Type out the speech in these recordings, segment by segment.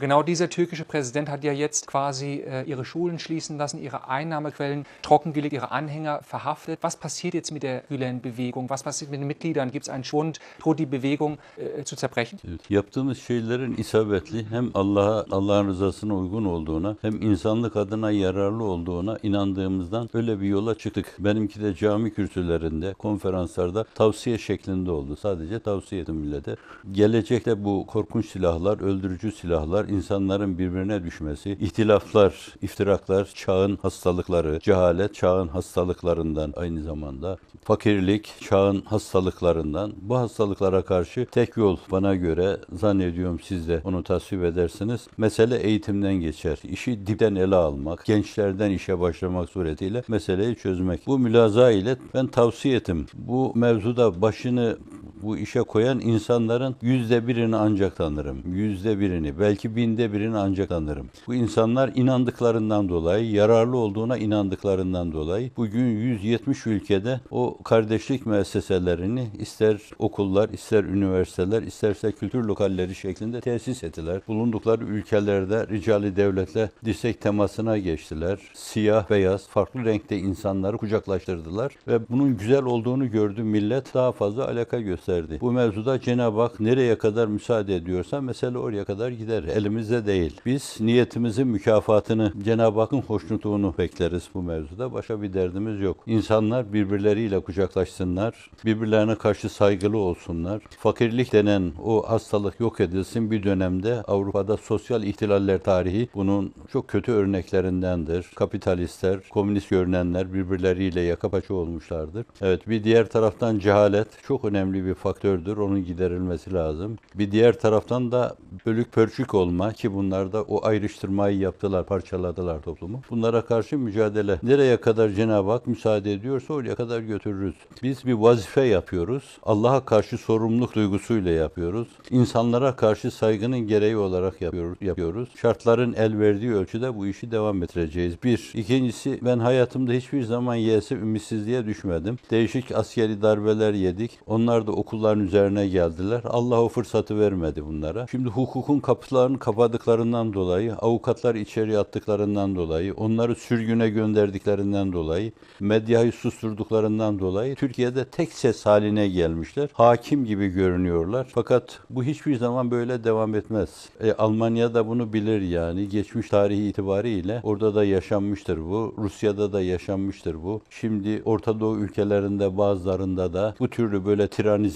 Genau dieser türkische Präsident hat ja jetzt quasi äh, ihre Schulen schließen lassen, ihre Einnahmequellen trockengelegt, ihre Anhänger verhaftet. Was passiert jetzt mit der Gülen-Bewegung? Was passiert mit den Mitgliedern? Gibt es einen Schwund? Droht die Bewegung äh, zu zerbrechen? Yaptığımız şeylerin isabetli hem Allah'a Allah'ın rızasına uygun olduğuna hem insanlık adına yararlı olduğuna inandığımızdan öyle bir yola çıktık. Benimki de cami kürsülerinde, konferanslarda tavsiye şeklinde oldu. Sadece tavsiye ettim millete. Gelecekte bu korkunç silahlar, öldürücü silahlar, insanların birbirine düşmesi, ihtilaflar, iftiraklar, çağın hastalıkları, cehalet çağın hastalıklarından aynı zamanda, fakirlik çağın hastalıklarından. Bu hastalıklara karşı tek yol bana göre zannediyorum siz de onu tasvip edersiniz. Mesele eğitimden geçer. İşi dipten ele almak, gençlerden işe başlamak suretiyle meseleyi çözmek. Bu mülaza ile ben tavsiye ettim. Bu mevzuda başını bu işe koyan insanların yüzde birini ancak tanırım. Yüzde birini, belki binde birini ancak tanırım. Bu insanlar inandıklarından dolayı, yararlı olduğuna inandıklarından dolayı bugün 170 ülkede o kardeşlik müesseselerini ister okullar, ister üniversiteler, isterse kültür lokalleri şeklinde tesis ettiler. Bulundukları ülkelerde ricali devletle dirsek temasına geçtiler. Siyah, beyaz, farklı renkte insanları kucaklaştırdılar ve bunun güzel olduğunu gördü millet daha fazla alaka gösterdi. Bu mevzuda Cenab-ı Hak nereye kadar müsaade ediyorsa mesele oraya kadar gider. Elimizde değil. Biz niyetimizin mükafatını, Cenab-ı Hakk'ın hoşnutluğunu bekleriz bu mevzuda. Başka bir derdimiz yok. İnsanlar birbirleriyle kucaklaşsınlar. Birbirlerine karşı saygılı olsunlar. Fakirlik denen o hastalık yok edilsin. Bir dönemde Avrupa'da sosyal ihtilaller tarihi bunun çok kötü örneklerindendir. Kapitalistler, komünist görünenler birbirleriyle yaka paça olmuşlardır. Evet bir diğer taraftan cehalet çok önemli bir faktördür. Onun giderilmesi lazım. Bir diğer taraftan da bölük pörçük olma ki bunlar da o ayrıştırmayı yaptılar, parçaladılar toplumu. Bunlara karşı mücadele. Nereye kadar Cenab-ı Hak müsaade ediyorsa oraya kadar götürürüz. Biz bir vazife yapıyoruz. Allah'a karşı sorumluluk duygusuyla yapıyoruz. İnsanlara karşı saygının gereği olarak yapıyoruz. Şartların el verdiği ölçüde bu işi devam ettireceğiz. Bir. İkincisi ben hayatımda hiçbir zaman yese ümitsizliğe düşmedim. Değişik askeri darbeler yedik. Onlar da okulların üzerine geldiler. Allah o fırsatı vermedi bunlara. Şimdi hukukun kapılarını kapadıklarından dolayı, avukatlar içeri attıklarından dolayı, onları sürgüne gönderdiklerinden dolayı, medyayı susturduklarından dolayı Türkiye'de tek ses haline gelmişler. Hakim gibi görünüyorlar. Fakat bu hiçbir zaman böyle devam etmez. E, Almanya da bunu bilir yani. Geçmiş tarihi itibariyle orada da yaşanmıştır bu. Rusya'da da yaşanmıştır bu. Şimdi Orta Doğu ülkelerinde bazılarında da bu türlü böyle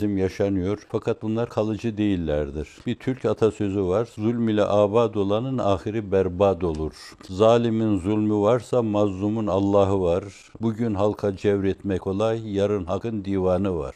tiranizm yaşanıyor. Fakat bunlar kalıcı değillerdir. Bir Türk atasözü var. Zulm ile abad olanın ahiri berbat olur. Zalimin zulmü varsa mazlumun Allah'ı var. Bugün halka cevretmek kolay, yarın hakkın divanı var.